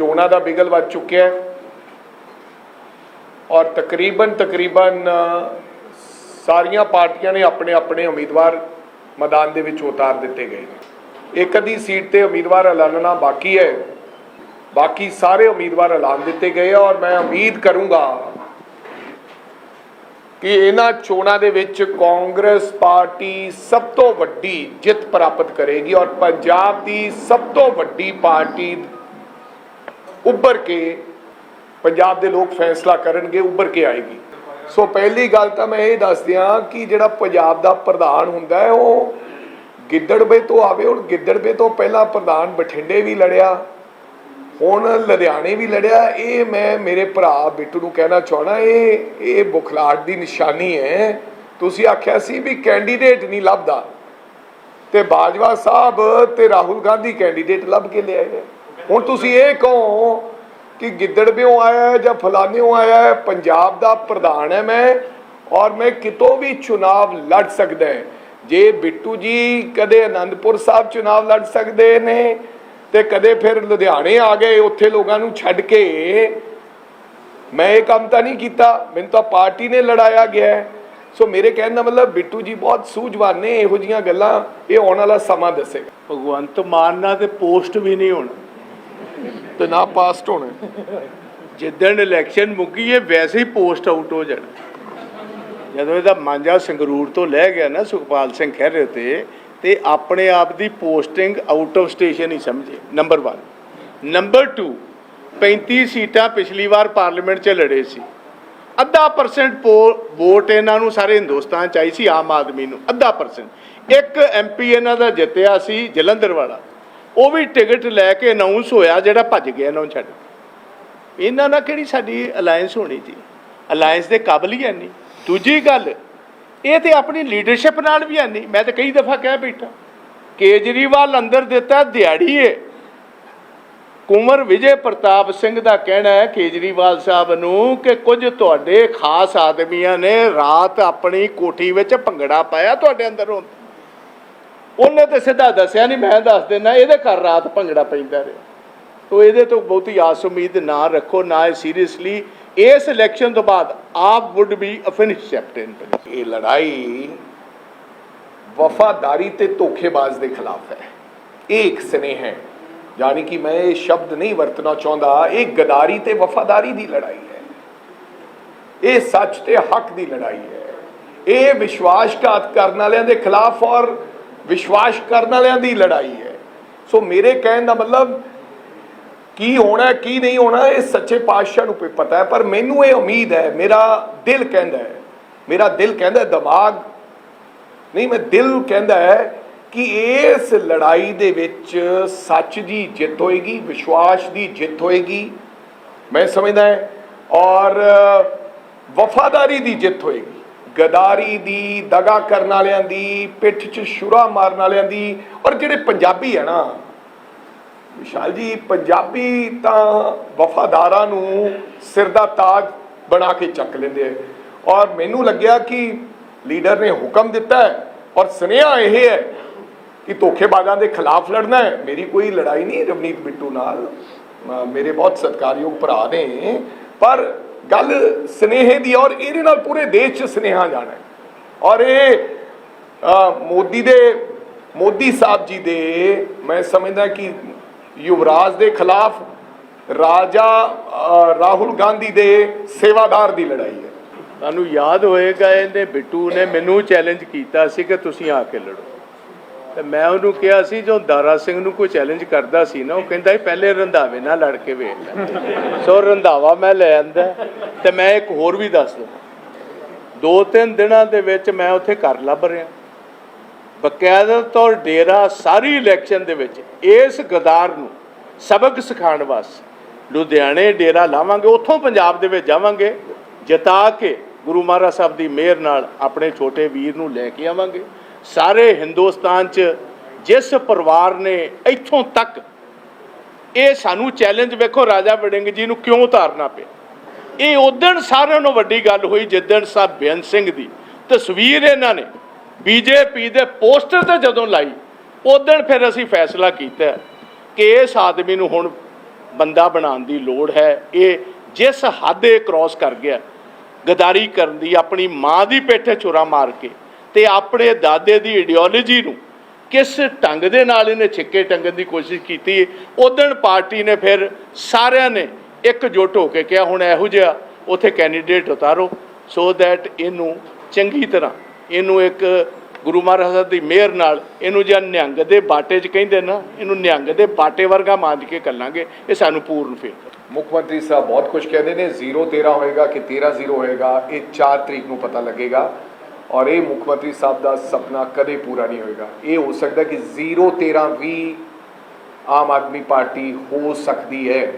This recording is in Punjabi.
ਚੋਣਾਂ ਦਾ ਬਿਗਲ ਵੱਜ ਚੁੱਕਿਆ ਹੈ। ਔਰ ਤਕਰੀਬਨ ਤਕਰੀਬਨ ਸਾਰੀਆਂ ਪਾਰਟੀਆਂ ਨੇ ਆਪਣੇ ਆਪਣੇ ਉਮੀਦਵਾਰ ਮੈਦਾਨ ਦੇ ਵਿੱਚ ਉਤਾਰ ਦਿੱਤੇ ਗਏ ਨੇ। ਇੱਕ ਅੱਧੀ ਸੀਟ ਤੇ ਉਮੀਦਵਾਰ ਐਲਾਨਣਾ ਬਾਕੀ ਹੈ। ਬਾਕੀ ਸਾਰੇ ਉਮੀਦਵਾਰ ਐਲਾਨ ਦਿੱਤੇ ਗਏ ਔਰ ਮੈਂ ਉਮੀਦ ਕਰੂੰਗਾ ਕਿ ਇਹਨਾਂ ਚੋਣਾਂ ਦੇ ਵਿੱਚ ਕਾਂਗਰਸ ਪਾਰਟੀ ਸਭ ਤੋਂ ਵੱਡੀ ਜਿੱਤ ਪ੍ਰਾਪਤ ਕਰੇਗੀ ਔਰ ਪੰਜਾਬ ਦੀ ਸਭ ਤੋਂ ਵੱਡੀ ਪਾਰਟੀ ਉੱਭਰ ਕੇ ਪੰਜਾਬ ਦੇ ਲੋਕ ਫੈਸਲਾ ਕਰਨਗੇ, ਉੱਭਰ ਕੇ ਆਏਗੀ। ਸੋ ਪਹਿਲੀ ਗੱਲ ਤਾਂ ਮੈਂ ਇਹ ਦੱਸ ਦਿਆਂ ਕਿ ਜਿਹੜਾ ਪੰਜਾਬ ਦਾ ਪ੍ਰਧਾਨ ਹੁੰਦਾ ਹੈ, ਉਹ ਗਿੱਦੜਵੇ ਤੋਂ ਆਵੇ। ਹੁਣ ਗਿੱਦੜਵੇ ਤੋਂ ਪਹਿਲਾਂ ਪ੍ਰਧਾਨ ਬਠਿੰਡੇ ਵੀ ਲੜਿਆ, ਹੁਣ ਲੁਧਿਆਣੇ ਵੀ ਲੜਿਆ। ਇਹ ਮੈਂ ਮੇਰੇ ਭਰਾ ਬਿੱਟੂ ਨੂੰ ਕਹਿਣਾ ਚਾਹਣਾ ਇਹ ਇਹ ਬੁਖਲਾਟ ਦੀ ਨਿਸ਼ਾਨੀ ਹੈ। ਤੁਸੀਂ ਆਖਿਆ ਸੀ ਵੀ ਕੈਂਡੀਡੇਟ ਨਹੀਂ ਲੱਭਦਾ। ਤੇ ਬਾਜਵਾ ਸਾਹਿਬ ਤੇ ਰਾਹੁਲ ਗਾਂਧੀ ਕੈਂਡੀਡੇਟ ਲੱਭ ਕੇ ਲਿਆਏ ਹੁਣ ਤੁਸੀਂ ਇਹ ਕਹੋ ਕਿ ਗਿੱਦੜਵਿਓਂ ਆਇਆ ਹੈ ਜਾਂ ਫਲਾਨਿਓ ਆਇਆ ਹੈ? ਪੰਜਾਬ ਦਾ ਪ੍ਰਧਾਨ ਹੈ ਮੈਂ ਔਰ ਮੈਂ ਕਿਤੋਂ ਵੀ ਚੁਣਾਵ ਲੜ ਸਕਦਾ ਹੈ। ਜੇ ਬਿੱਟੂ ਜੀ ਕਦੇ ਆਨੰਦਪੁਰ ਸਾਹਿਬ ਚੁਣਾਵ ਲੜ ਸਕਦੇ ਨੇ ਤੇ ਕਦੇ ਫਿਰ ਲੁਧਿਆਣੇ ਆ ਗਏ ਉੱਥੇ ਲੋਕਾਂ ਨੂੰ ਛੱਡ ਕੇ, ਮੈਂ ਇਹ ਕੰਮ ਤਾਂ ਨਹੀਂ ਕੀਤਾ। ਮੈਨੂੰ ਤਾਂ ਪਾਰਟੀ ਨੇ ਲੜਾਇਆ ਗਿਆ ਸੋ ਮੇਰੇ ਕਹਿਣ ਦਾ ਮਤਲਬ ਬਿੱਟੂ ਜੀ ਬਹੁਤ ਸੂਝਵਾਨ ਨੇ, ਇਹੋ ਜੀਆਂ ਗੱਲਾਂ ਇਹ ਆਉਣ ਵਾਲਾ ਸਮਾਂ ਦੱਸੇਗਾ। ਭਗਵੰਤ ਮਾਨ ਨਾਲ ਤੇ ਪੋਸਟ ਵੀ ਨਹੀਂ ਹੋਣਾ। ਤੇ ਨਾ ਪਾਸਟ ਹੋਣਾ। ਜਿੱਦਣ ਇਲੈਕਸ਼ਨ ਮੁੱਕੀ ਹੈ ਵੈਸੇ ਹੀ ਪੋਸਟ ਆਊਟ ਹੋ ਜਾਣਾ। ਜਦੋਂ ਇਹਦਾ ਮਾਂਜਾ ਸੰਗਰੂਰ ਤੋਂ ਲੈ ਗਿਆ ਨਾ, ਸੁਖਪਾਲ ਸਿੰਘ ਖਹਿਰੇ ਤੇ ਤੇ ਆਪਣੇ ਆਪ ਦੀ ਪੋਸਟਿੰਗ ਆਊਟ ਆਫ ਸਟੇਸ਼ਨ ਹੀ ਸਮਝੇ ਨੰਬਰ 1 ਨੰਬਰ 2 35 ਸੀਟਾਂ ਪਿਛਲੀ ਵਾਰ ਪਾਰਲੀਮੈਂਟ 'ਚ ਲੜੇ ਸੀ। ਅੱਧਾ ਪਰਸੈਂਟ ਵੋਟ ਇਹਨਾਂ ਨੂੰ ਸਾਰੇ ਹਿੰਦੁਸਤਾਨ ਚ ਆਈ ਸੀ, ਆਮ ਆਦਮੀ ਨੂੰ, ਅੱਧਾ ਪਰਸੈਂਟ ਇੱਕ ਐਮਪੀ ਇਹਨਾਂ ਦਾ ਜਿੱਤਿਆ ਸੀ ਜਲੰਧਰ ਵਾਲਾ। ਉਹ ਵੀ ਟਿਕਟ ਲੈ ਕੇ ਅਨਾਉਂਸ ਹੋਇਆ ਜਿਹੜਾ ਭੱਜ ਗਿਆ ਇਹਨਾਂ ਨੂੰ ਛੱਡ ਇਹਨਾਂ ਨਾਲ ਕਿਹੜੀ ਸਾਡੀ ਅਲਾਈਅੰਸ ਹੋਣੀ ਜੀ? ਅਲਾਈਅੰਸ ਦੇ ਕਾਬਲ ਹੀ ਹੈ ਨਹੀਂ। ਦੂਜੀ ਗੱਲ, ਇਹ ਤੇ ਆਪਣੀ ਲੀਡਰਸ਼ਿਪ ਨਾਲ ਵੀ ਹੈ ਨਹੀਂ। ਮੈਂ ਤਾਂ ਕਈ ਦਫਾ ਕਹਿ ਬੈਠਾ, ਕੇਜਰੀਵਾਲ ਅੰਦਰ ਦਿੱਤਾ ਦਿਹਾੜੀ ਏ ਕੁੰਵਰ ਵਿਜੇ ਪ੍ਰਤਾਪ ਸਿੰਘ ਦਾ ਕਹਿਣਾ ਹੈ ਕੇਜਰੀਵਾਲ ਸਾਹਿਬ ਨੂੰ ਕਿ ਕੁਝ ਤੁਹਾਡੇ ਖਾਸ ਆਦਮੀਆਂ ਨੇ ਰਾਤ ਆਪਣੀ ਕੋਠੀ ਵਿੱਚ ਭੰਗੜਾ ਪਾਇਆ ਤੁਹਾਡੇ ਅੰਦਰ ਹੁਣ ਉਹਨੇ ਤੇ ਸਿੱਧਾ ਦੱਸਿਆ ਨਹੀਂ ਮੈਂ ਦੱਸ ਦਿੰਦਾ, ਇਹਦੇ ਘਰ ਰਾਤ ਭੰਗੜਾ ਪੈਂਦਾ ਰਿਹਾ। ਤੋ ਇਹਦੇ ਤੋਂ ਬਹੁਤੀ ਆਸ ਉਮੀਦ ਨਾ ਰੱਖੋ, ਨਾ ਇਹ ਸੀਰੀਅਸਲੀ ਇਸ ਇਲੈਕਸ਼ਨ ਤੋਂ ਬਾਅਦ AAP would be a finish captain ਇਹ ਲੜਾਈ ਵਫਾਦਾਰੀ ਤੇ ਧੋਖੇਬਾਜ਼ ਦੇ ਖਿਲਾਫ ਹੈ। ਇਹ ਇੱਕ ਸਨੇਹ ਹੈ, ਯਾਨੀ ਕਿ ਮੈਂ ਇਹ ਸ਼ਬਦ ਨਹੀਂ ਵਰਤਣਾ ਚਾਹੁੰਦਾ, ਇਹ ਗਦਾਰੀ ਤੇ ਵਫਾਦਾਰੀ ਦੀ ਲੜਾਈ ਹੈ। ਇਹ ਸੱਚ ਤੇ ਹੱਕ ਦੀ ਲੜਾਈ ਹੈ। ਇਹ ਵਿਸ਼ਵਾਸਘਾਤ ਕਰਨ ਵਾਲਿਆਂ ਦੇ ਖਿਲਾਫ ਔਰ ਵਿਸ਼ਵਾਸ ਕਰਨ ਵਾਲਿਆਂ ਦੀ ਲੜਾਈ ਹੈ। ਸੋ ਮੇਰੇ ਕਹਿਣ ਦਾ ਮਤਲਬ ਕੀ ਹੋਣਾ ਕੀ ਨਹੀਂ ਹੋਣਾ, ਇਹ ਸੱਚੇ ਪਾਤਸ਼ਾਹ ਨੂੰ ਪ- ਪਤਾ ਹੈ, ਪਰ ਮੈਨੂੰ ਇਹ ਉਮੀਦ ਹੈ, ਮੇਰਾ ਦਿਲ ਕਹਿੰਦਾ ਹੈ, ਮੇਰਾ ਦਿਲ ਕਹਿੰਦਾ ਦਿਮਾਗ ਨਹੀਂ, ਮੈਂ ਦਿਲ ਕਹਿੰਦਾ ਹੈ ਕਿ ਇਸ ਲੜਾਈ ਦੇ ਵਿੱਚ ਸੱਚ ਦੀ ਜਿੱਤ ਹੋਏਗੀ, ਵਿਸ਼ਵਾਸ ਦੀ ਜਿੱਤ ਹੋਏਗੀ, ਮੈਂ ਸਮਝਦਾ ਹੈ, ਔਰ ਵਫਾਦਾਰੀ ਦੀ ਜਿੱਤ ਹੋਏਗੀ। ਗਦਾਰੀ ਦੀ ਦਗਾ ਕਰਨ ਵਾਲਿਆਂ ਦੀ, ਪਿੱਠ 'ਚ ਛੁਰਾ ਮਾਰਨ ਵਾਲਿਆਂ ਦੀ ਔਰ ਜਿਹੜੇ ਪੰਜਾਬੀ ਹੈ ਨਾ, ਵਿਸ਼ਾਲ ਜੀ, ਪੰਜਾਬੀ ਤਾਂ ਵਫਾਦਾਰਾਂ ਨੂੰ ਸਿਰ ਦਾ ਤਾਜ ਬਣਾ ਕੇ ਚੱਕ ਲੈਂਦੇ ਆ। ਔਰ ਮੈਨੂੰ ਲੱਗਿਆ ਕਿ ਲੀਡਰ ਨੇ ਹੁਕਮ ਦਿੱਤਾ ਹੈ ਔਰ ਸੁਨੇਹਾ ਇਹ ਹੈ ਕਿ ਧੋਖੇਬਾਜ਼ਾਂ ਦੇ ਖਿਲਾਫ ਲੜਨਾ ਹੈ। ਮੇਰੀ ਕੋਈ ਲੜਾਈ ਨਹੀਂ ਰਵਨੀਤ ਬਿੱਟੂ ਨਾਲ। ਮੇਰੇ ਬਹੁਤ ਸਤਿਕਾਰਯੋਗ ਭਰਾ ਨੇ। ਪਰ ਗੱਲ ਸਨੇਹੇ ਦੀ ਔਰ ਇਹਦੇ ਨਾਲ ਪੂਰੇ ਦੇਸ਼ 'ਚ ਸੁਨੇਹਾ ਜਾਣਾ ਹੈ। ਔਰ ਇਹ ਮੋਦੀ ਦੇ, ਮੋਦੀ ਸਾਹਿਬ ਜੀ ਦੇ, ਮੈਂ ਸਮਝਦਾ ਕਿ ਯੁਵਰਾਜ ਦੇ ਖਿਲਾਫ ਰਾਜਾ ਰਾਹੁਲ ਗਾਂਧੀ ਦੇ ਸੇਵਾਦਾਰ ਦੀ ਲੜਾਈ ਹੈ। ਤੁਹਾਨੂੰ ਯਾਦ ਹੋਏਗਾ ਇਹਨੇ ਬਿੱਟੂ ਨੇ ਮੈਨੂੰ ਚੈਲੰਜ ਕੀਤਾ ਸੀ ਕਿ ਤੁਸੀਂ ਆ ਕੇ ਲੜੋ। ਤੇ ਮੈਂ ਉਹਨੂੰ ਕਿਹਾ ਸੀ, ਜੋ ਦਾਰਾ ਸਿੰਘ ਨੂੰ ਕੋਈ ਚੈਲੰਜ ਕਰਦਾ ਸੀ ਨਾ, ਉਹ ਕਹਿੰਦਾ ਸੀ, ਪਹਿਲੇ ਰੰਧਾਵੇ ਨਾਲ ਲੜ ਕੇ ਵੇਖ ਲੈ। ਸੋ ਰੰਧਾਵਾ ਮੈਂ ਲੈ ਆਂਦਾ ਤੇ ਮੈਂ ਇੱਕ ਹੋਰ ਵੀ ਦੱਸ ਦਵਾਂ ਦੋ ਤਿੰਨ ਦਿਨਾਂ ਦੇ ਵਿੱਚ ਮੈਂ ਉੱਥੇ ਘਰ ਲੱਭ ਰਿਹਾ। ਬਕਾਇਦਾ ਤੌਰ ਡੇਰਾ ਸਾਰੀ ਇਲੈਕਸ਼ਨ ਦੇ ਵਿੱਚ ਇਸ ਗਦਾਰ ਨੂੰ ਸਬਕ ਸਿਖਾਉਣ ਵਾਸਤੇ ਲੁਧਿਆਣੇ ਡੇਰਾ ਲਾਵਾਂਗੇ, ਉੱਥੋਂ ਪੰਜਾਬ ਦੇ ਵਿੱਚ ਜਾਵਾਂਗੇ, ਜਿਤਾ ਕੇ ਗੁਰੂ ਮਹਾਰਾਜ ਸਾਹਿਬ ਦੀ ਮਿਹਰ ਨਾਲ ਆਪਣੇ ਛੋਟੇ ਵੀਰ ਨੂੰ ਲੈ ਕੇ ਆਵਾਂਗੇ। ਸਾਰੇ ਹਿੰਦੁਸਤਾਨ 'ਚ ਜਿਸ ਪਰਿਵਾਰ ਨੇ ਇੱਥੋਂ ਤੱਕ ਇਹ ਸਾਨੂੰ ਚੈਲੰਜ ਵੇਖੋ ਰਾਜਾ ਵੜਿੰਗ ਜੀ ਨੂੰ ਕਿਉਂ ਉਤਾਰਨਾ ਪਿਆ? ਇਹ ਉਦਣ ਸਾਰਿਆਂ ਨੂੰ ਵੱਡੀ ਗੱਲ ਹੋਈ ਜਿੱਦਣ ਸਾਹਿਬ ਬੇਅੰਤ ਸਿੰਘ ਦੀ। ਤਸਵੀਰ ਇਹਨਾਂ ਨੇ ਬੀਜੇਪੀ ਦੇ ਪੋਸਟਰ ਤੇ ਜਦੋਂ ਲਾਈ ਉਦਣ ਫਿਰ ਅਸੀਂ ਫੈਸਲਾ ਕੀਤਾ ਕਿ ਇਸ ਆਦਮੀ ਨੂੰ ਹੁਣ ਬੰਦਾ ਬਣਾਉਣ ਦੀ ਲੋੜ ਹੈ। ਇਹ ਜਿਸ ਹੱਦ ਇਹ ਕ੍ਰਾਸ ਕਰ ਗਿਆ, ਗਦਾਰੀ ਕਰਨ ਦੀ, ਆਪਣੀ ਮਾਂ ਦੀ ਪੇਠੇ ਛੁਰਾ ਮਾਰ ਕੇ ਤੇ ਆਪਣੇ ਦਾਦੇ ਦੀ ਆਈਡੀਓਲੋਜੀ ਨੂੰ ਕਿਸ ਢੰਗ ਦੇ ਨਾਲ ਇਹਨੇ ਛਿੱਕੇ ਟੰਗਣ ਦੀ ਕੋਸ਼ਿਸ਼ ਕੀਤੀ ਉਦਣ ਪਾਰਟੀ ਨੇ ਫਿਰ ਸਾਰਿਆਂ ਨੇ ਇੱਕ ਇਕਜੁੱਟ ਹੋ ਕੇ ਕਿਹਾ, ਹੁਣ ਇਹੋ ਜਿਹਾ ਉਥੇ ਕੈਂਡੀਡੇਟ ਉਤਾਰੋ। ਸੋ ਦੈਟ ਇਹਨੂੰ ਚੰਗੀ ਤਰ੍ਹਾਂ, ਇਹਨੂੰ ਇੱਕ ਗੁਰੂ ਮਹਾਰਾਜ ਸਾਹਿਬ ਦੀ ਮਿਹਰ ਨਾਲ ਇਹਨੂੰ ਜਾਂ ਨਿਹੰਗ ਦੇ ਬਾਟੇ 'ਚ ਕਹਿੰਦੇ ਨਾ, ਇਹਨੂੰ ਨਿਹੰਗ ਦੇ ਬਾਟੇ ਵਰਗਾ ਮਾਂਜ ਕੇ ਕੱਲਾਂਗੇ ਇਹ ਸਾਨੂੰ ਪੂਰਨ ਫੇਰ ਮੁੱਖ ਮੰਤਰੀ ਸਾਹਿਬ ਬਹੁਤ ਕੁਝ ਕਹਿੰਦੇ ਨੇ 0 13 ਹੋਏਗਾ ਕਿ 13 0 ਹੋਏਗਾ, ਇਹ 4 ਤਰੀਕ ਨੂੰ ਪਤਾ ਲੱਗੇਗਾ। ਔਰ ਇਹ ਮੁੱਖ ਮੰਤਰੀ ਸਾਹਿਬ ਦਾ ਸੁਪਨਾ ਕਦੇ ਪੂਰਾ ਨਹੀਂ ਹੋਏਗਾ। ਇਹ ਹੋ ਸਕਦਾ ਕਿ 0 13 ਵੀ ਆਮ ਆਦਮੀ ਪਾਰਟੀ ਹੋ ਸਕਦੀ ਹੈ।